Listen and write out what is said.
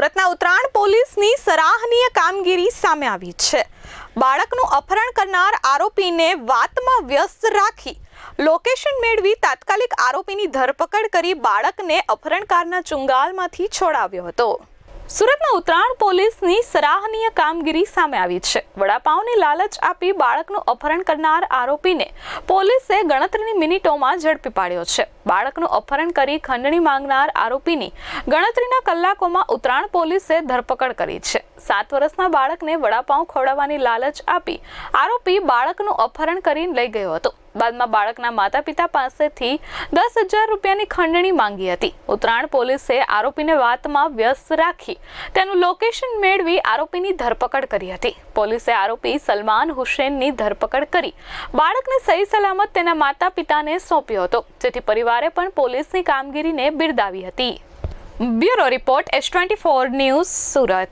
સુરતના ઉત્તરાયણ પોલીસની સરાહનીય કામગીરી સામે આવી છે. બાળકનું અપહરણ કરનાર આરોપીને વાતમાં વ્યસ્ત રાખી લોકેશન મેળવી તાત્કાલિક આરોપીની ધરપકડ કરી બાળકને અપહરણકારના ચુંગાલમાંથી છોડાવ્યો હતો. સુરતના ઉત્તરાયણ પોલીસની સરાહનીય કામગીરી સામે આવી છે. વડાપાઉની લાલચ આપી બાળકનું અપહરણ કરનાર આરોપીને પોલીસે ગણતરીની મિનિટોમાં ઝડપી પાડ્યો છે. બાળકનું અપહરણ કરી ખંડણી માંગનાર આરોપીની ગણતરીના કલાકોમાં ઉત્તરાયણ પોલીસે ધરપકડ કરી છે. સાત વર્ષના બાળકને વડાપાઉં ખવડાવવાની લાલચ આપી આરોપી બાળકનું અપહરણ કરીને લઈ ગયો હતો. બાદમાં બાળકના માતા પિતા પાસેથી દસ હજાર રૂપિયાની ખંડણી માંગી હતી. ઉત્તરાયણ પોલીસે આરોપીને વાતમાં વ્યસ્ત રાખી તેનું લોકેશન મેળવી આરોપીની ધરપકડ કરી હતી. પોલીસે આરોપી સલમાન હુસેનની ધરપકડ કરી બાળકને સહી સલામત તેના માતા પિતાને સોંપ્યો હતો, જેથી પરિવારે પણ પોલીસની કામગીરીને બિરદાવી હતી. Bureau report S twenty four news Surat.